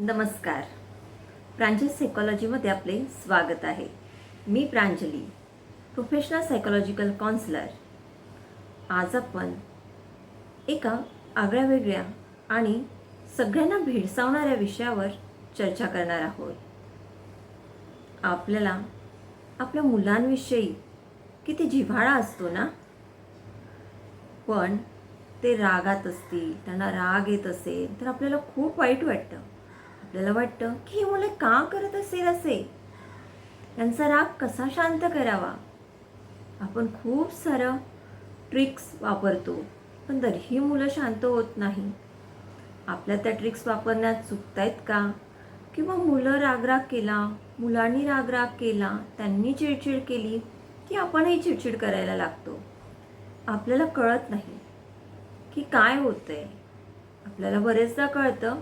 नमस्कार. प्रांजली सायकॉलॉजीमध्ये आपले स्वागत आहे. मी प्रांजली प्रोफेशनल सायकॉलॉजिकल काउन्सलर आज आपण एका आगळ्या वेगळ्या आणि सगळ्यांना भेडसावणाऱ्या विषयावर चर्चा करणार आहोत. आपल्याला आपल्या मुलांविषयी किती जिव्हाळा असतो ना? पण ते रागात असतील त्यांना राग येत असेल तर आपल्याला खूप वाईट वाटतं. आपल्याला वाटतं की ही मुलं का करत असेल असे? त्यांचा राग कसा शांत करावा? आपण खूप सारं ट्रिक्स वापरतो पण तरीही मुलं शांत होत नाही. आपल्या त्या ट्रिक्स वापरण्यात चुकतायत का? किंवा मुलं रागराग केला मुलांनी रागराग केला त्यांनी चिडचिड केली की आपणही चिडचिड करायला लागतो? आपल्याला कळत नाही की काय होतं आहे आपल्याला बरेचदा कळतं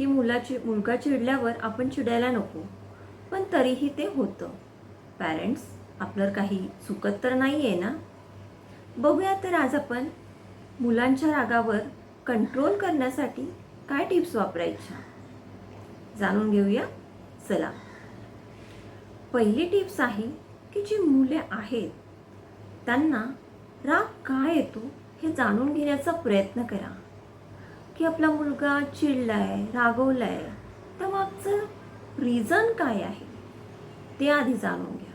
की मुलाची मुलगा चिडल्यावर आपण चिडायला नको. पण तरीही ते होतं. पॅरेंट्स आपलं काही चुकत तर नाही आहे ना? बघूया तर आज आपण मुलांच्या रागावर कंट्रोल करण्यासाठी काय टिप्स वापरायच्या? जाणून घेऊया. चला. पहिली टिप्स आहे की जी मुले आहेत त्यांना राग का येतो हे जाणून घेण्याचा प्रयत्न करा. की आपला मुलगा चिडलाय रागवलाय त्यामागचं रिझन काय आहे? ते आधी जाणून घ्या.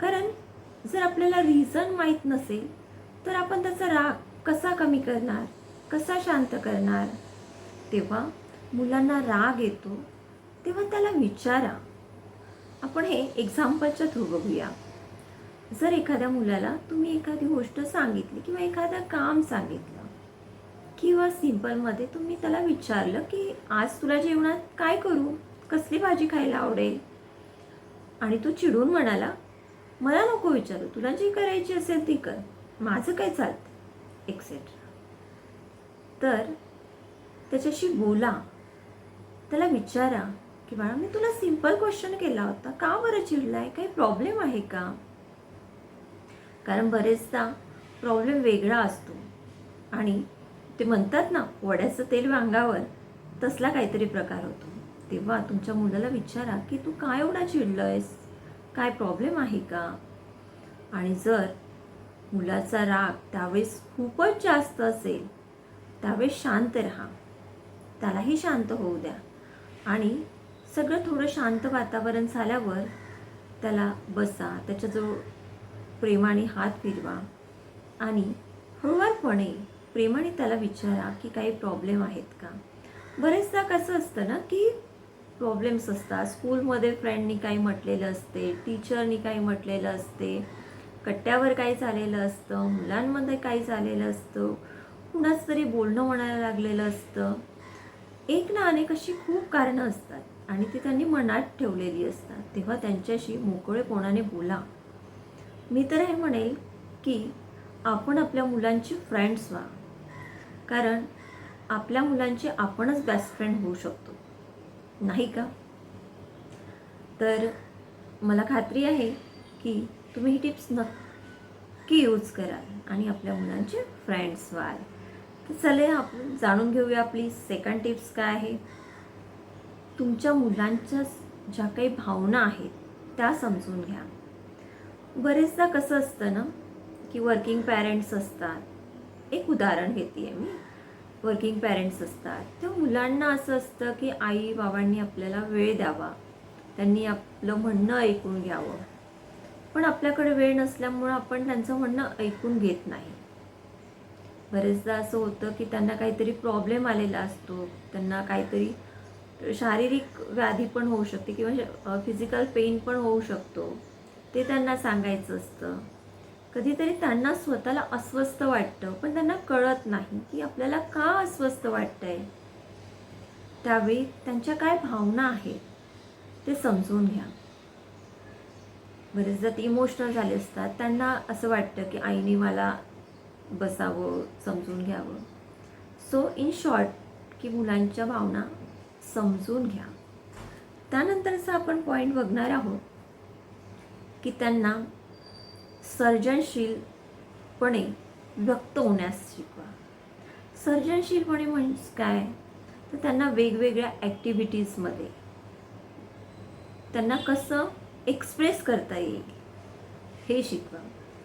कारण जर आपल्याला रिझन माहीत नसेल तर आपण त्याचा राग कसा कमी करणार कसा शांत करणार? तेव्हा मुलांना राग येतो तेव्हा त्याला विचारा. आपण हे एक्झाम्पलच्या थ्रू बघूया जर एखाद्या मुलाला तुम्ही एखादी गोष्ट सांगितली किंवा एखादं काम सांगितलं किंवा सिम्पलमध्ये तुम्ही त्याला विचारलं की आज तुला जेवणात काय करू? कसली भाजी खायला आवडेल? आणि तो चिडून म्हणाला मला नको विचारू तुला जी करायची असेल ती कर माझं काय चालतं एक्सेट्रा तर त्याच्याशी बोला. त्याला विचारा की बाळा मी तुला सिंपल क्वेश्चन केला होता. का बरं चिडलाय? काही प्रॉब्लेम आहे का? कारण बरेचदा प्रॉब्लेम वेगळा असतो. आणि ते म्हणतात ना वड्याचं तेल वांगावर. तसला काहीतरी प्रकार होतो. तेव्हा तुमच्या मुलाला विचारा की तू काय एवढा चिडलं आहेस काय प्रॉब्लेम आहे का? आणि जर मुलाचा राग त्यावेळेस खूपच जास्त असेल त्यावेळेस शांत राहा. त्यालाही शांत होऊ द्या. आणि सगळं थोडं शांत वातावरण झाल्यावर त्याला बसा त्याच्याजवळ प्रेमाने हात फिरवा. आणि हळूवारपणे प्रेमाने त्याला विचारा की काही प्रॉब्लेम आहेत का? बरेचदा कसं असतं ना की प्रॉब्लेम्स असतात. स्कूलमध्ये फ्रेंडनी काही म्हटलेलं असते टीचरनी काही म्हटलेलं असते कट्ट्यावर काही चालेलं असतं मुलांमध्ये काही झालेलं असतं कुणाच तरी बोलणं म्हणायला लागलेलं असतं. एक ना अनेक अशी खूप कारणं असतात आणि ती त्यांनी मनात ठेवलेली असतात. तेव्हा त्यांच्याशी मोकळेपणाने बोला. मी तर हे म्हणेल की आपण आपल्या मुलांची फ्रेंड्स व्हा. कारण आपल्या मुलांची आपणच बेस्ट फ्रेंड होऊ शकतो. नाही का? तर मला खात्री आहे की तुम्ही ही टिप्स नक्की यूज कराल आणि आपल्या मुलांचे फ्रेंड्स व्हाल. तर चले आपण जाणून घेऊया आपली सेकंड टिप्स काय आहे. तुमच्या मुलांच्या ज्या काही भावना आहेत त्या समजून घ्या. बरेचदा कसं असतं ना की वर्किंग पॅरेंट्स असतात एक उदाहरण घेते आहे मी. वर्किंग पॅरेंट्स असतात. तर मुलांना असं असतं की आई बाबांनी आपल्याला वेळ द्यावा. त्यांनी आपलं म्हणणं ऐकून घ्यावं. पण आपल्याकडे वेळ नसल्यामुळं आपण त्यांचं म्हणणं ऐकून घेत नाही. बरेचदा असं होतं की त्यांना काहीतरी प्रॉब्लेम आलेला असतो. त्यांना काहीतरी शारीरिक व्याधी पण होऊ शकते किंवा फिजिकल पेन पण होऊ शकतो. ते त्यांना सांगायचं असतं. कधीतरी त्यांना स्वतःला अस्वस्थ वाटतं पण त्यांना कळत नाही की आपल्याला का अस्वस्थ वाटतंय. त्यावेळी त्यांच्या काय भावना आहेत ते समजून घ्या. बरेचदा ते इमोशनल झाले असतात त्यांना असं वाटतं की आईने मला बसावं समजून घ्यावं. सो इन शॉर्ट की मुलांच्या भावना समजून घ्या. त्यानंतरचा आपण पॉईंट बघणार आहोत की त्यांना सर्जनशीलपणे व्यक्त होण्यास शिकवा. सर्जनशीलपणे म्हणजे काय? तर त्यांना वेगवेगळ्या ॲक्टिव्हिटीजमध्ये त्यांना कसं एक्सप्रेस करता येईल हे शिकवा.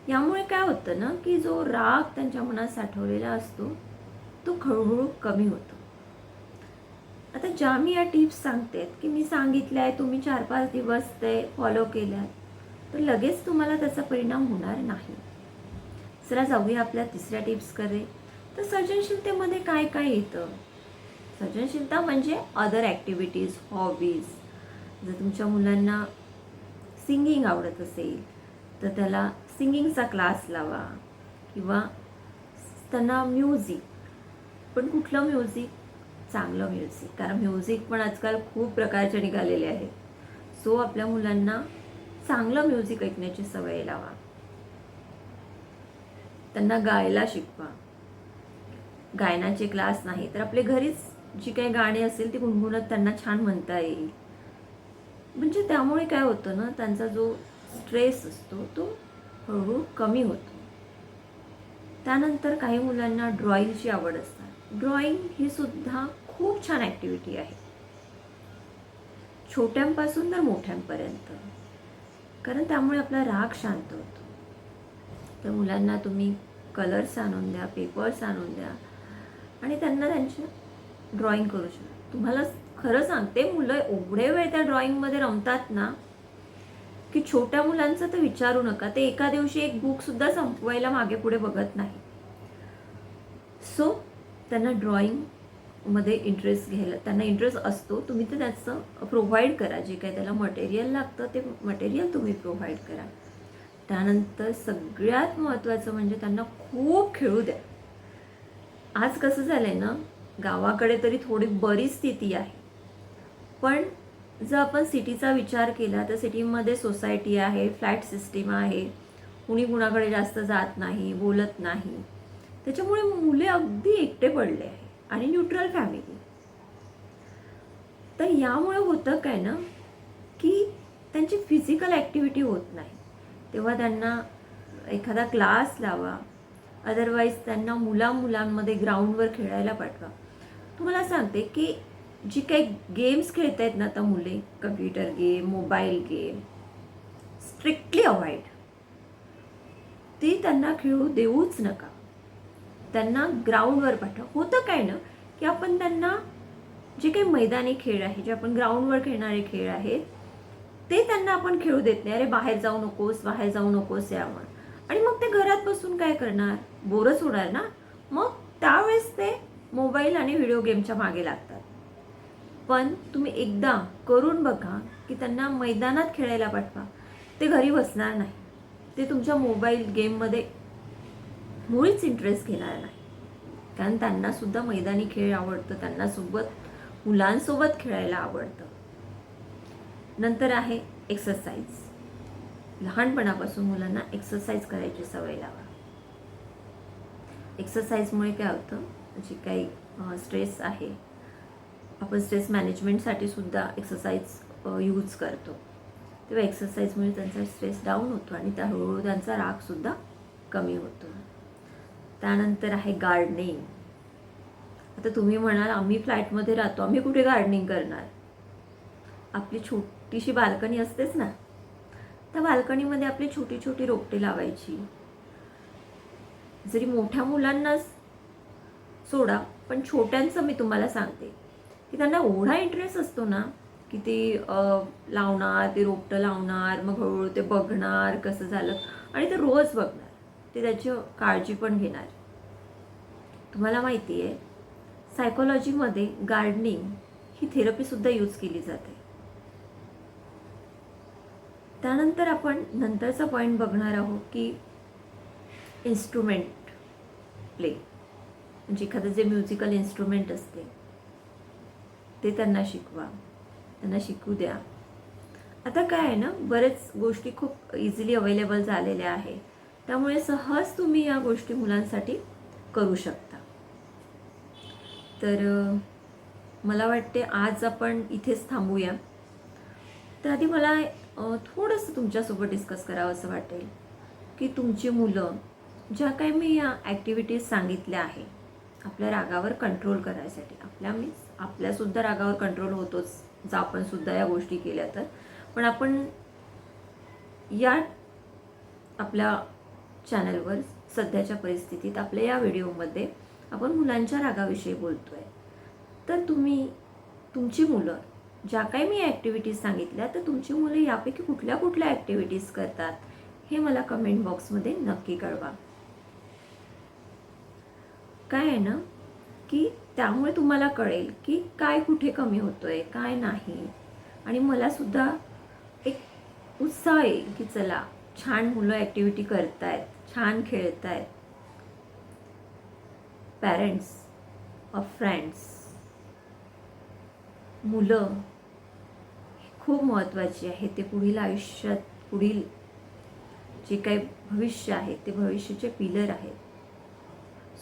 यामुळे काय होतं ना की जो राग त्यांच्या मनात साठवलेला असतो तो हळूहळू कमी होतो. आता ज्या मी या टिप्स सांगते की मी सांगितल्या आहे तुम्ही चार पाच दिवस ते फॉलो केल्या तर लगेच तुम्हाला त्याचा परिणाम होणार नाही. चला जाऊया आपल्या तिसऱ्या टिप्सकडे तर सर्जनशीलतेमध्ये काय काय येतं? सर्जनशीलता म्हणजे अदर ॲक्टिव्हिटीज हॉबीज जर तुमच्या मुलांना सिंगिंग आवडत असेल तर त्याला सिंगिंगचा क्लास लावा. किंवा त्यांना म्युझिक पण कुठलं म्युझिक चांगलं म्युझिक कारण म्युझिक पण आजकाल खूप प्रकारचे निघालेले आहेत. सो आपल्या मुलांना चांगलं म्युझिक ऐकण्याची सवय लावा. त्यांना गायला शिकवा. गायनाचे क्लास नाही तर आपले घरीच जी काही गाणी असेल ती गुणगुणत त्यांना छान म्हणता येईल. म्हणजे त्यामुळे काय होतं ना त्यांचा जो स्ट्रेस असतो तो हळूहळू कमी होतो. त्यानंतर काही मुलांना ड्रॉइंगची आवड असतात. ड्रॉइंग ही सुद्धा खूप छान ॲक्टिव्हिटी आहे. छोट्यांपासून तर मोठ्यांपर्यंत. कारण त्यामुळे आपला राग शांत होतो. तर मुलांना तुम्ही कलर्स आणून द्या पेपर्स आणून द्या. आणि त्यांना त्यांची ड्रॉइंग करू शकता. तुम्हाला खरं सांगते मुलं एवढे वेळ त्या ड्रॉइंगमध्ये रमतात ना की छोट्या मुलांचं तर विचारू नका. ते एका दिवशी एक बुकसुद्धा संपवायला मागे पुढे बघत नाही. सो त्यांना मध्ये इंटरेस्ट घ्यायला त्यांना इंटरेस्ट असतो तुम्ही तर त्याचं प्रोव्हाइड करा. जे काही त्याला मटेरियल लागतं ते मटेरियल तुम्ही प्रोव्हाइड करा. त्यानंतर सगळ्यात महत्त्वाचं म्हणजे त्यांना खूप खेळू द्या. आज कसं झालं आहे ना गावाकडे तरी थोडी बरी स्थिती आहे. पण जर आपण सिटीचा विचार केला तर सिटीमध्ये सोसायटी आहे फ्लॅट सिस्टीम आहे. कुणी कुणाकडे जास्त जात नाही बोलत नाही. त्याच्यामुळे मुले अगदी एकटे पडले आहे आणि न्यूट्रल फॅमिली तर यामुळे होतं काय ना की त्यांची फिजिकल ॲक्टिव्हिटी होत नाही. तेव्हा त्यांना एखादा क्लास लावा अदरवाईज त्यांना मुला मुलांमध्ये ग्राउंडवर खेळायला पाठवा. तुम्हाला सांगते की जी काही गेम्स खेळत आहेत ना आता मुले computer game mobile game strictly avoid ती त्यांना खेळू देऊच नका. त्यांना ग्राउंडवर पाठवा. होतं काय ना की आपण त्यांना जे काही मैदानी खेळ आहे जे आपण ग्राउंडवर खेळणारे खेळ आहेत ते त्यांना आपण खेळू देत नाही. अरे बाहेर जाऊ नकोस बाहेर जाऊ नकोस यावर. आणि मग ते घरात बसून काय करणार? बोरच होणार ना? मग त्यावेळेस ते मोबाईल आणि व्हिडिओ गेमच्या मागे लागतात. पण तुम्ही एकदा करून बघा की त्यांना मैदानात खेळायला पाठवा. ते घरी बसणार नाही. ते तुमच्या मोबाईल गेममध्ये मुळीच इंटरेस्ट घेणार नाही. कारण त्यांना सुद्धा मैदानी खेळ आवडतं त्यांना सोबत मुलांसोबत खेळायला आवडतं. नंतर आहे एक्सरसाइज लहानपणापासून मुलांना एक्सरसाइज करायची सवय लावा. एक्सरसाइजमुळे काय होतं? जी काही स्ट्रेस आहे आपण स्ट्रेस मॅनेजमेंटसाठी सुद्धा एक्सरसाइज यूज करतो. तेव्हा एक्सरसाइजमुळे त्यांचा स्ट्रेस डाऊन होतो आणि त्या हळूहळू त्यांचा रागसुद्धा कमी होतो. त्यानंतर आहे गार्डनिंग आता तुम्ही म्हणाल आम्ही फ्लॅटमध्ये राहतो आम्ही कुठे गार्डनिंग करणार? आपली छोटीशी बाल्कनी असतेच ना? त्या बाल्कनीमध्ये आपली छोटी छोटी रोपटे लावायची. जरी मोठ्या मुलांना सोडा पण छोट्यांचं मी तुम्हाला सांगते. की त्यांना एवढा इंटरेस्ट असतो ना की ते लावणार ते रोपटं लावणार मग हळूहळू ते बघणार कसं झालं. आणि ते रोज बघणार. ते त्याची काळजी पण घेणार. तुम्हाला माहिती आहे सायकोलॉजीमध्ये गार्डनिंग ही थेरपीसुद्धा यूज केली जाते. त्यानंतर आपण नंतरचा पॉईंट बघणार आहोत की इन्स्ट्रुमेंट प्ले म्हणजे एखादं जे म्युझिकल इन्स्ट्रुमेंट असते ते त्यांना शिकवा त्यांना शिकू द्या. आता काय आहे ना बरेच गोष्टी खूप इझिली अवेलेबल झालेल्या आहेत. त्यामुळे सहज तुम्ही या गोष्टी मुलांसाठी करू शकता. तर मला वाटते आज आपण इथेच थांबूया. तर आधी मला थोडंसं तुमच्यासोबत डिस्कस करावं असं वाटेल की तुमची मुलं ज्या काही मी या ॲक्टिव्हिटीज सांगितल्या आहे आपल्या रागावर कंट्रोल करायसाठी. आपल्या मीन्स आपल्यासुद्धा रागावर कंट्रोल होतोच जर आपण सुद्धा या गोष्टी केल्या तर. पण आपण या आपल्या चॅनलवर सध्याच्या परिस्थितीत आपल्या या व्हिडिओमध्ये आपण मुलांच्या रागाविषयी बोलतो आहे तर तुम्ही तुमची मुलं ज्या काही मी ॲक्टिव्हिटीज सांगितल्या तर तुमची मुलं यापैकी कुठल्या कुठल्या ॲक्टिव्हिटीज करतात हे मला कमेंट बॉक्समध्ये नक्की कळवा. काय आहे ना की त्यामुळे तुम्हाला कळेल की काय कुठे कमी होतो आहे काय नाही. आणि मला सुद्धा एक उत्साह येईल की चला छान मुलं ॲक्टिव्हिटी करतायत. छान खेळतायत पॅरेंट्स ऑफ फ्रेंड्स मुलं खूप महत्त्वाची आहे. ते पुढील आयुष्यात पुढील जे काही भविष्य आहे ते भविष्याचे पिलर आहेत.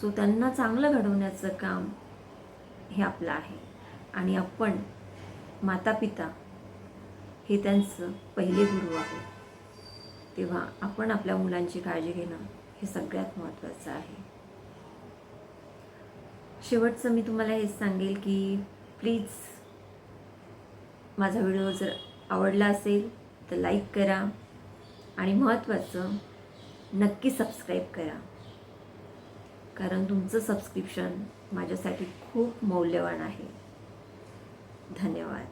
सो त्यांना चांगलं घडवण्याचं काम हे आपलं आहे. आणि आपण माता पिता हे त्यांचं पहिले गुरु आहोत. तेव्हा आपण आपल्या मुलांची काळजी घेणं हे सगळ्यात महत्त्वाचं आहे. शेवटचं मी तुम्हाला हेच सांगेल की प्लीज माझा व्हिडिओ जर आवडला असेल तर लाईक करा आणि महत्त्वाचं नक्की सबस्क्राईब करा. कारण तुमचं सबस्क्रिप्शन माझ्यासाठी खूप मौल्यवान आहे. धन्यवाद.